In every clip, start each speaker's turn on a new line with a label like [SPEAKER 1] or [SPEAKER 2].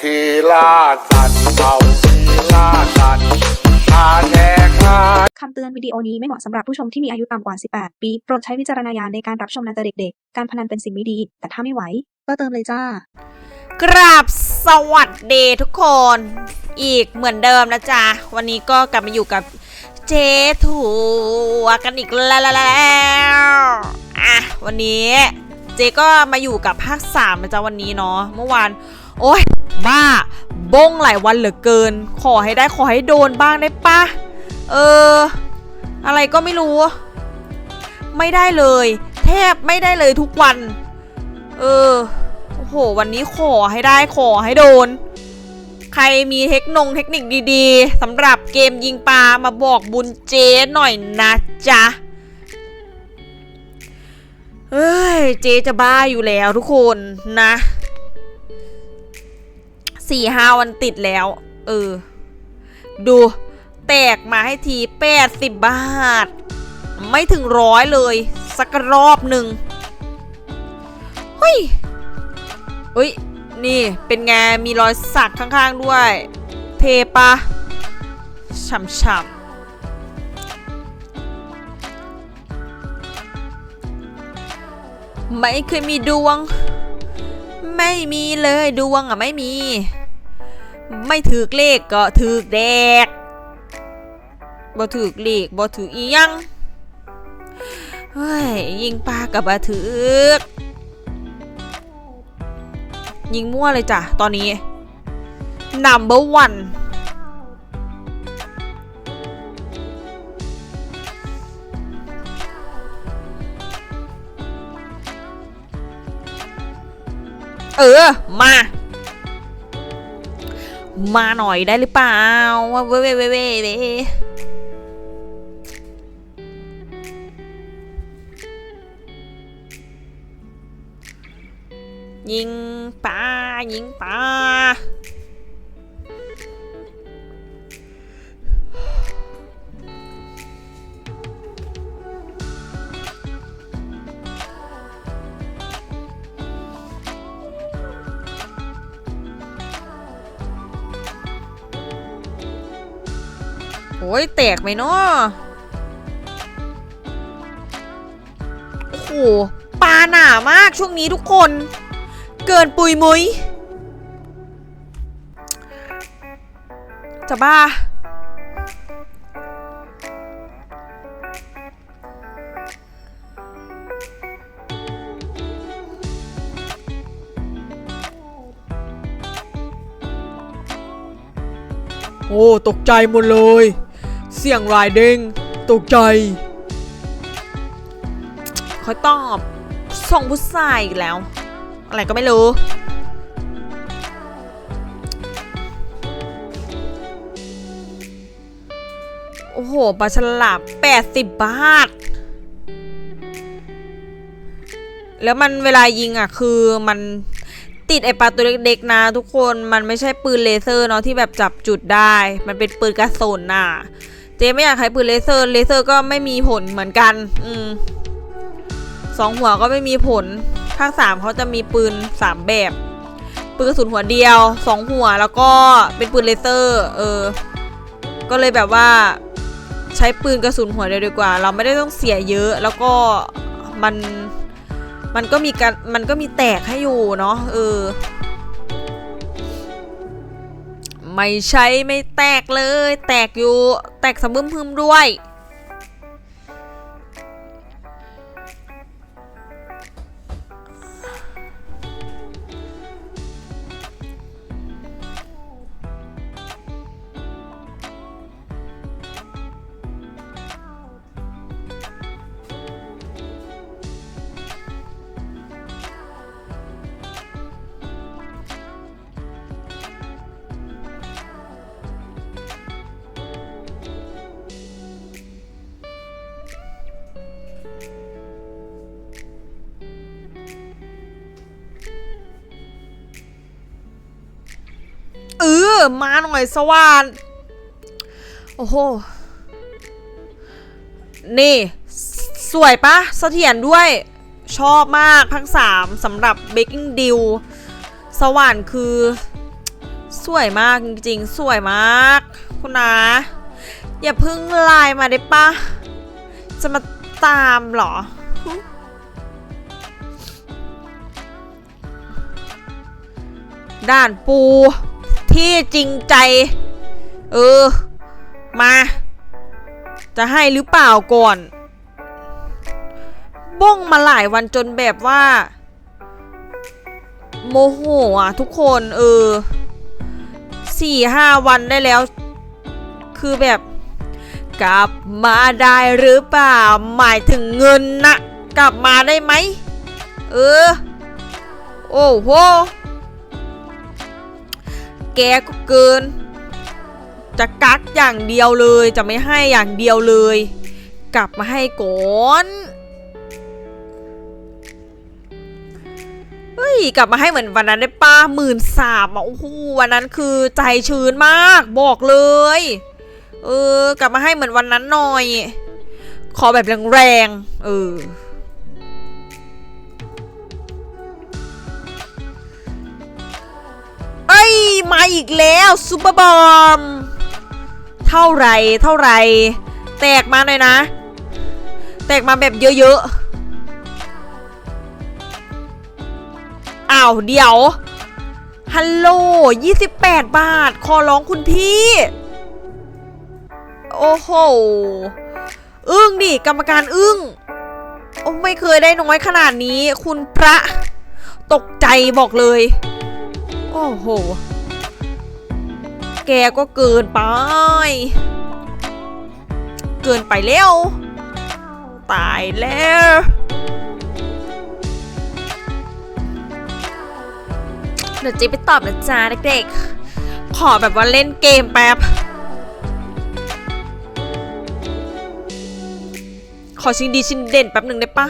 [SPEAKER 1] ขี่ล่าสัตว์เอาขี่ล่าสัตว์พาแดกมา
[SPEAKER 2] คำเตือนวิดีโอนี้ไม่เหมาะสำหรับผู้ชมที่มีอายุต่ำกว่า 18 ปี โปรดใช้วิจารณญาณในการรับชมนะจ๊ะเด็กๆ การพนันเป็นสิ่งไม่ดี แต่ถ้าไม่ไหว ก็เติมเลยจ้า
[SPEAKER 3] กราบสวัสดีทุกคน อีกเหมือนเดิมนะจ๊ะ วันนี้ก็กลับมาอยู่กับเจถัวกันอีกแล้วอะวันนี้เจก็มาอยู่กับภาคสามนะจ๊ะวันนี้เนาะเมื่อวาน โอ้ยบ้า บงหลายวันเหลือเกิน ขอให้ได้ขอให้โดนบ้างได้ปะเออ อะไรก็ไม่รู้ ไม่ได้เลย แทบไม่ได้เลยทุกวัน เออโอ้โห วันนี้ขอให้ได้ขอให้โดน ใครมีเทคนงเทคนิคดีๆสำหรับเกมยิงปลามาบอกบุญเจหน่อยนะจ๊ะเฮ้ยเจ๊จะบ้าอยู่แล้วทุกคนนะ สี่ห้าวันติดแล้ว เออ ดู แตกมาให้ทีแปดสิบบาท ไม่ถึงร้อยเลย สักรอบหนึ่งเฮ้ยเฮ้ย นี่เป็นไง มีรอยสักข้างๆด้วย เทปะฉ่ำๆไม่เคยมีดวง ไม่มีเลยดวงอะไม่มี ไม่ถือเลขก็ถือแดกบ่ถือเลขบ่ถืออียังเฮ้ยยิงปลากับบ่ถือยิงมั่วเลยจ้ะ ตอนนี้ number one เออ มา มาหน่อยได้หรือเปล่าว่าเว้เว้ยเว้ยเว้ยเว้ยยิงปลายิงปลา อ้ยแตกไหมเนาะโอ้โหปลาหนามากช่วงนี้ทุกคน เกินปุยมุยจะบ้า
[SPEAKER 4] โอ้ ตกใจหมดเลย เสียงรายเด้งตกใจ
[SPEAKER 3] เขาตอบส่งผู้ชายอีกแล้ว อะไรก็ไม่รู้ โอ้โหปลาฉลาม80 บาท แล้วมันเวลายิงอะ คือมันติดไอปลาตัวเล็กๆนะทุกคนมันไม่ใช่ปืนเลเซอร์เนาะที่แบบจับจุดได้ มันเป็นปืนกระสุนน่ะ เจ๊ไม่อยากใช้ปืนเลเซอร์ เลเซอร์ก็ไม่มีผลเหมือนกัน อืมสองหัวก็ไม่มีผล ภาคสามเขาจะมีปืนสามแบบ ปืนกระสุนหัวเดียวสองหัวแล้วก็เป็นปืนเลเซอร์ เออ ก็เลยแบบว่า ใช้ปืนกระสุนหัวเดียวดีกว่า เราไม่ได้ต้องเสียเยอะ แล้วก็มัน มันก็มีการมันก็มีแตกให้อยู่เนาะ เออ ไม่ใช่ไม่แตกเลย แตกอยู่ แตกสะบึมพึมด้วย เออมาหน่อยสว่านโอ้โห นี่ สวยปะเสถียรด้วย ชอบมากทั้งสามสำหรับ Baking Deal สว่านคือ สวยมากจริงๆ สวยมาก คุณนาอย่าพึ่งไลน์มาได้ปะ จะมาตามเหรอด่านปู ที่จริงใจ เออ มา จะให้หรือเปล่าก่อน บ้งมาหลายวันจนแบบว่า โมโหอะทุกคน เออสี่ห้าวันได้แล้ว คือแบบกลับมาได้หรือเปล่า หมายถึงเงินนะ กลับมาได้ไหม เออ โอ้โห แกก็เกิน จะกักอย่างเดียวเลยจะไม่ให้อย่างเดียวเลย กลับมาให้ก่อนเฮ้ยกลับมาให้เหมือนวันนั้นได้ป้าหมื่นสามอะโอ้โหวันนั้นคือใจชื้นมากบอกเลย เออ กลับมาให้เหมือนวันนั้นหน่อย ขอแบบแรงๆเออ เอ้ยมาอีกแล้วซูเปอร์บอมเท่าไรเท่าไรแตกมาหน่อยนะ แตกมาแบบเยอะๆอ้าวเดี๋ยวฮัลโหล28 บาท ขอร้องคุณพี่ โอ้โห อึ้งดิ กรรมการอึ้ง โอ้ไม่เคยได้น้อยขนาดนี้ คุณพระ ตกใจบอกเลย โอ้โห แกก็เกินไป เกินไปแล้ว ตายแล้ว เดี๋ยวจ๊ไปตอบนะจ๊ะเด็กๆ ขอแบบว่าเล่นเกมแป๊บ ขอชิงดีชิงเด่นแป๊บหนึ่งได้ปะ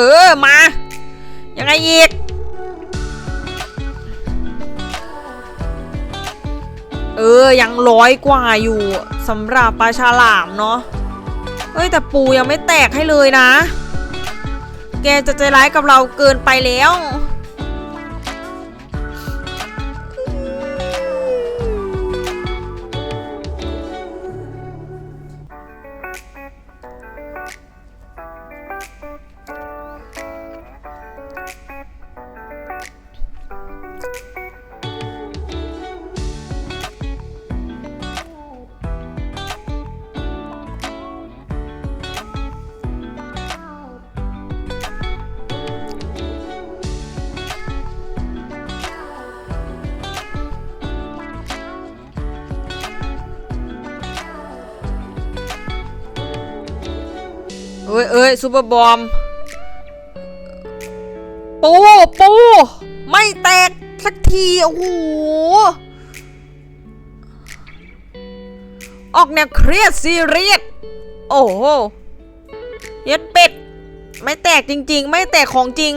[SPEAKER 3] เออมายังไงอีก เออ ยังร้อยกว่าอยู่สำหรับปลาฉลามเนาะเอ้ย แต่ปูยังไม่แตกให้เลยนะ แกจะใจร้ายกับเราเกินไปแล้ว อ้ยเอ้ยซูเปอร์บอมปูปูไม่แตกสักทีโอ้โหออกแนวเครียดซีเรียสโอ้โหเย็ดเป็ด ไม่แตกจริง ๆ ไม่แตกของจริง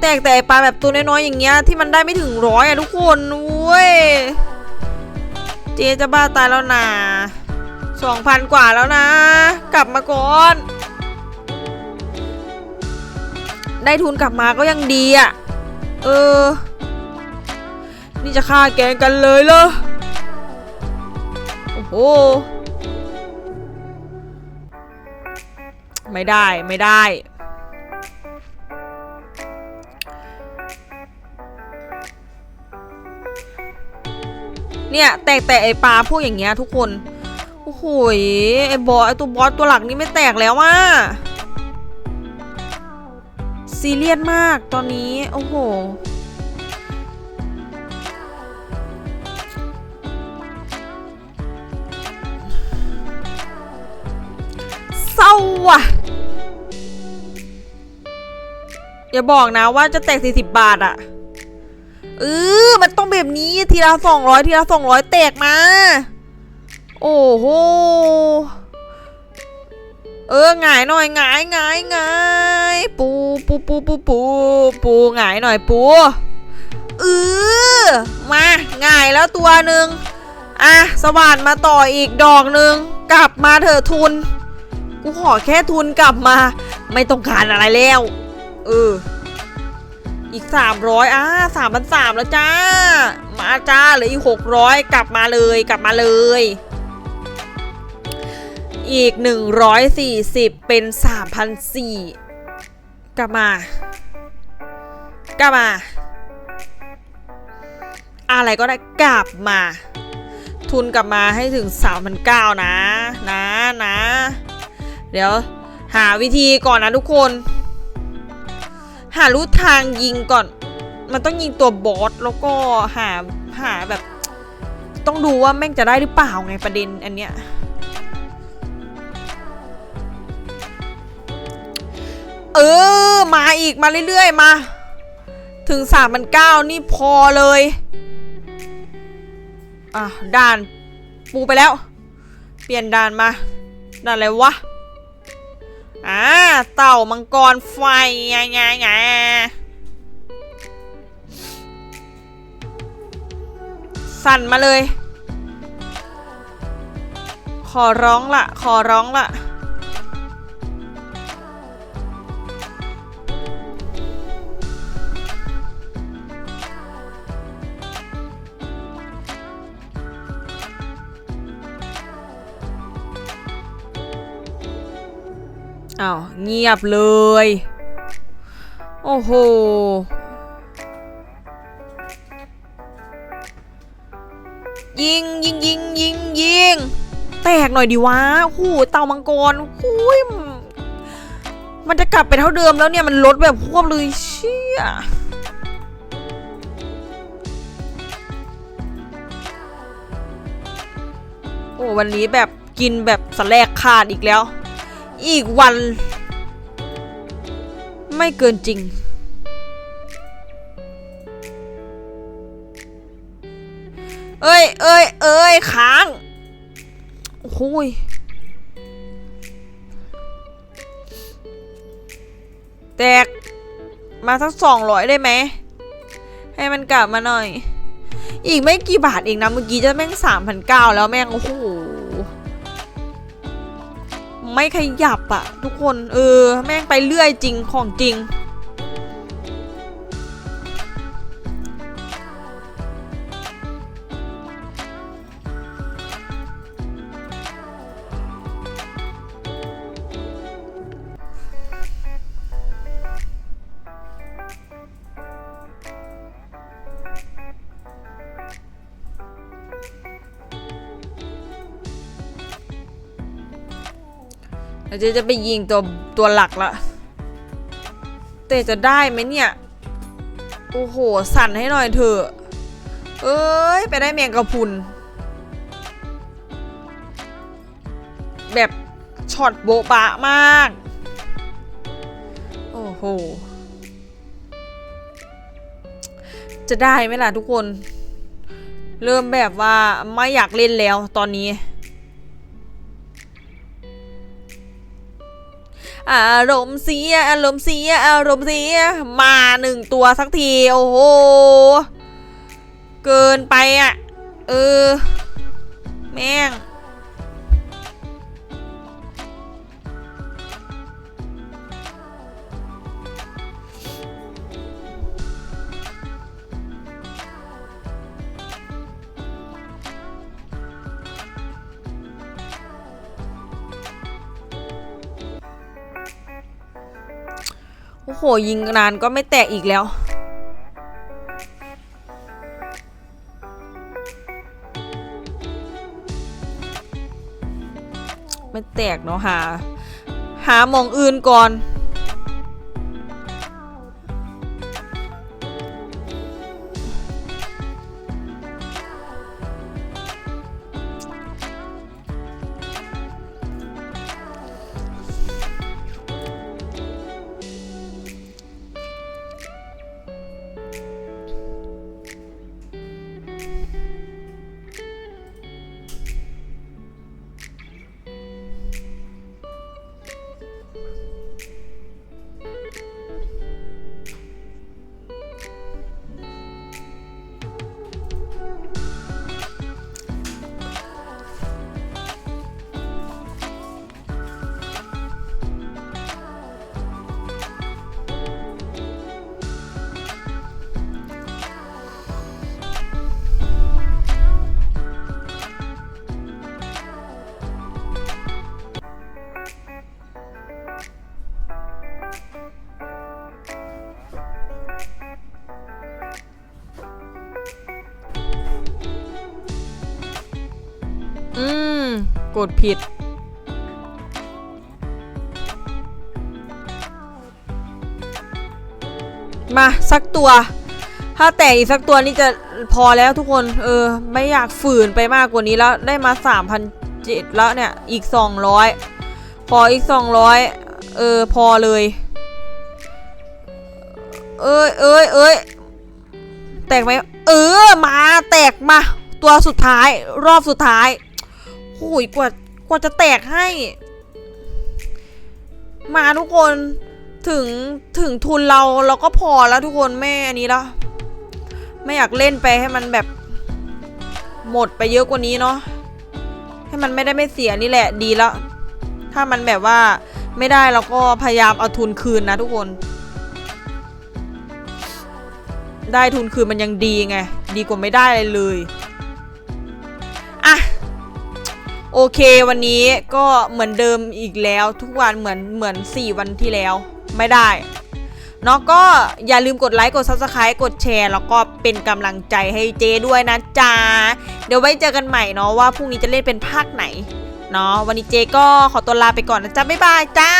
[SPEAKER 3] แตกแต่ปลาแบบตัวน้อยๆอย่างเงี้ยที่มันได้ไม่ถึงร้อยอะทุกคนเว้ยเจจะบ้าตายแล้วนะสองพันกว่าแล้วนะ กลับมาก่อน ได้ทุนกลับมาก็ยังดีอะ่ะ เออ นี่จะฆ่าแกงกันเลยเหรอ โอ้โห ไม่ได้ไม่ได้เนี่ยแตกแต่ไอปลาพวกอย่างเงี้ยทุกคน โอ้โหไอบอสไอตัวบอสตัวหลักนี่ไม่แตกแล้วว่ะ ซีเรียสมากตอนนี้ โอ้โห เศร้าว่ะ อย่าบอกนะว่าจะแตก 40 บาทอะเออมันต้องแบบนี้ทีละ 200 ทีละ 200 แตกมา โอ้โห เออหงายหน่อยหงายหงายหงายปูปูปูปูปูปูหงายหน่อยปูเออมาง่ายแล้วตัวหนึ่งอะสว่านมาต่ออีกดอกหนึ่งกลับมาเถอะทุน กูขอแค่ทุนกลับมา ไม่ต้องการอะไรแล้วเอออีกสามร้อยอะสามพันสามแล้วจ้า มาจ้าเหลืออีกหกร้อยกลับมาเลยกลับมาเลย อีกหนึ่งร้อยสี่สิบเป็นสามพันสี่กลับมากลับมา อะไรก็ได้กลับมา ทุนกลับมาให้ถึง 3 0 0นะนะนะ เดี๋ยวหาวิธีก่อนนะทุกคน หารูทางยิงก่อน มันต้องยิงตัวบอสแล้วก็หาหาแบบ ต้องดูว่าแม่งจะได้หรือเปล่าไงประเด็นอันเนี้ย เออ มาอีกมาเรื่อยๆมา ถึงสามพันเก้านี่พอเลย อะ ด่านปูไปแล้ว เปลี่ยนด่านมา ด่านอะไรวะ อ่า เต่ามังกรไฟไงไงไงสั่นมาเลย ขอร้องละ ขอร้องละ อ้าวเงียบเลย โอ้โห ยิงยิงยิงยิงยิงแตกหน่อยดิวะโอ้โหเต่ามังกรหุยมันจะกลับไปเท่าเดิมแล้วเนี่ย มันลดแบบควบเลยเชี่ยโอ้วันนี้แบบกินแบบสแลกขาดอีกแล้ว อีกวัน ไม่เกินจริง เอ้ยเอ้ยเอ้ยค้างโอ้โหยแตก มาสักสองร้อยได้ไหม ให้มันกลับมาหน่อย อีกไม่กี่บาทเองนะ เมื่อกี้จะแม่งสามพันเก้าแล้วแม่ง โอ้โห ไม่ขยับอะทุกคน เออ แม่งไปเรื่อยจริงของจริง เจะจะไปยิงตัวตัวหลักละแต่จะได้ไหมเนี่ย โอ้โห สั่นให้หน่อยเถอะ เอ้ย ไปได้แมงกะพุน แบบช็อตโบ๊ะบะมาก โอ้โห จะได้ไหมล่ะทุกคน เริ่มแบบว่าไม่อยากเล่นแล้วตอนนี้ อารมณ์เสียอารมณ์เสียอารมณ์เสียมาหนึ่งตัวสักที โอ้โห เกินไปอะ เออ แม่ง อ้โห ยิงนานก็ไม่แตกอีกแล้ว ไม่แตกเนาะหา หาหมองอื่นก่อน ดผิด มาสักตัว ถ้าแตกอีกสักตัวนี่จะพอแล้วทุกคน เออ ไม่อยากฝืนไปมากกว่านี้แล้ว ได้มา 3,007แล้วเนี่ย อีก 200พออีก 200 เออ พอเลย เอ้ยเอ้ยเอ้ยแตกไหม เออ มาแตกมา ตัวสุดท้าย รอบสุดท้าย โอ้ยกว่ากว่าจะแตกให้ มาทุกคนถึงถึงทุนเราเราก็พอแล้วทุกคนแม่อันนี้แล้วไม่อยากเล่นไปให้มันแบบ หมดไปเยอะกว่านี้เนาะให้มันไม่ได้ไม่เสียนี่แหละดีแล้ว ถ้ามันแบบว่าไม่ได้เราก็พยายามเอาทุนคืนนะทุกคน ได้ทุนคืนมันยังดีไง ดีกว่าไม่ได้อะไรเลย โอเควันนี้ก็เหมือนเดิมอีกแล้ว ทุกวันเหมือนเหมือน 4 วันที่แล้ว ไม่ได้เนาะก็อย่าลืมกดไลค์กด subscribe กดแชร์ แล้วก็เป็นกำลังใจให้เจด้วยนะจ๊ะ เดี๋ยวไว้เจอกันใหม่เนาะว่าพรุ่งนี้จะเล่นเป็นภาคไหนเนาะวันนี้เจก็ขอตัวลาไปก่อนนะจ๊ะ บ๊ายบายจ้า